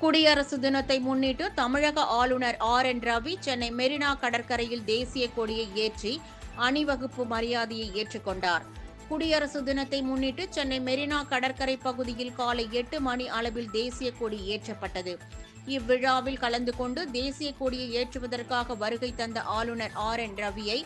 குடியரசு தினத்தை முன்னிட்டு தமிழக ஆளுநர் ஆர் என் ரவி சென்னை மெரினா கடற்கரையில் தேசிய கொடியை ஏற்றி அணிவகுப்பு மரியாதையை ஏற்றுக்கொண்டார். குடியரசு தினத்தை முன்னிட்டு சென்னை மெரினா கடற்கரை பகுதியில் காலை எட்டு மணி அளவில் தேசிய கொடி ஏற்றப்பட்டது. இவ்விழாவில் கலந்து கொண்டு தேசிய கொடியை ஏற்றுவதற்காக வருகை தந்த ஆளுநர் ஆர் என் ரவியை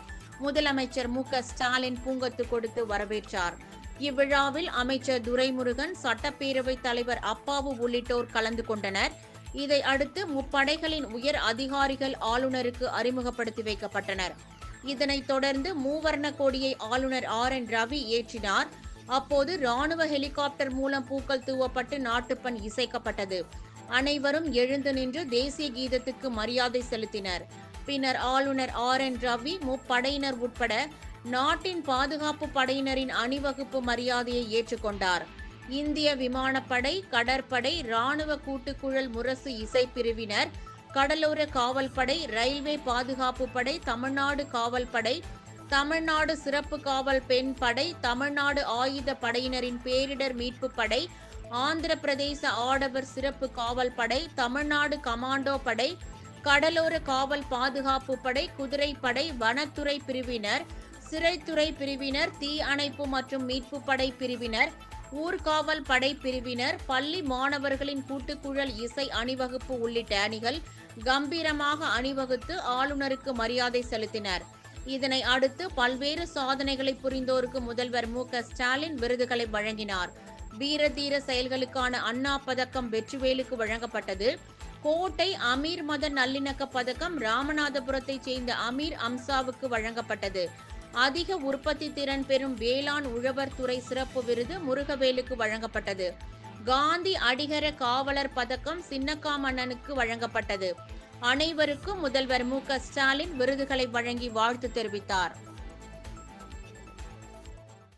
முதலமைச்சர் மு க ஸ்டாலின் பூங்கத்து கொடுத்து வரவேற்றார். இவ்விழாவில் அமைச்சர் துரைமுருகன் சட்டப்பேரவைத் தலைவர் அப்பாவு உள்ளிட்டோர் கலந்து கொண்டனர். இதை அடுத்து முப்படைகளின் உயர் அதிகாரிகள் ஆளுநருக்கு அறிமுகப்படுத்தி வைக்கப்பட்டனர். இதனைத் தொடர்ந்து மூவர்ண கொடியை ஆளுநர் ஆர். என். ரவி ஏற்றினார். அப்போது ராணுவ ஹெலிகாப்டர் மூலம் பூக்கள் தூவப்பட்டு நாட்டுப்பண் இசைக்கப்பட்டது. அனைவரும் எழுந்து நின்று தேசிய கீதத்துக்கு மரியாதை செலுத்தினர். பின்னர் ஆளுநர் ஆர். என். ரவி முப்படையினர் உட்பட நாட்டின் பாதுகாப்பு படையினரின் அணிவகுப்பு மரியாதையை ஏற்றுக்கொண்டார். இந்திய விமானப்படை கடற்படை ராணுவ கூட்டுக்குழல் முரசு இசைப்பிரிவினர் கடலோர காவல்படை ரயில்வே பாதுகாப்பு படை தமிழ்நாடு காவல்படை தமிழ்நாடு சிறப்பு காவல் பெண் படை தமிழ்நாடு ஆயுத படையினரின் பேரிடர் மீட்பு படை ஆந்திர பிரதேச ஆடவர் சிறப்பு காவல் படை தமிழ்நாடு கமாண்டோ படை கடலோர காவல் பாதுகாப்பு படை குதிரைப்படை வனத்துறை பிரிவினர் சிறைத்துறை பிரிவினர் தீ அணைப்பு மற்றும் மீட்பு படை பிரிவினர் ஊர்காவல் படை பிரிவினர் பள்ளி மாணவர்களின் கூட்டுக்குழல் இசை அணிவகுப்பு உள்ளிட்ட அணிகள் கம்பீரமாக அணிவகுத்து ஆளுநருக்கு மரியாதை செலுத்தினர். இதனை அடுத்து பல்வேறு சாதனைகளை புரிந்தோருக்கு முதல்வர் மு. க. ஸ்டாலின் விருதுகளை வழங்கினார். வீர தீர செயல்களுக்கான அண்ணா பதக்கம் வெற்றிவேலுக்கு வழங்கப்பட்டது. கோட்டை அமீர் மத நல்லிணக்க பதக்கம் ராமநாதபுரத்தைச் சேர்ந்த அமீர் அம்சாவுக்கு வழங்கப்பட்டது. அதிக உற்பத்தி திறன் பெறும் வேளாண் உழவர் துறை சிறப்பு விருது முருகவேலுக்கு வழங்கப்பட்டது. காந்தி அடிகர காவலர் பதக்கம் சின்னக்காமண்ணனுக்கு வழங்கப்பட்டது. அனைவருக்கும் முதல்வர் மு க ஸ்டாலின் விருதுகளை வழங்கி வாழ்த்து தெரிவித்தார்.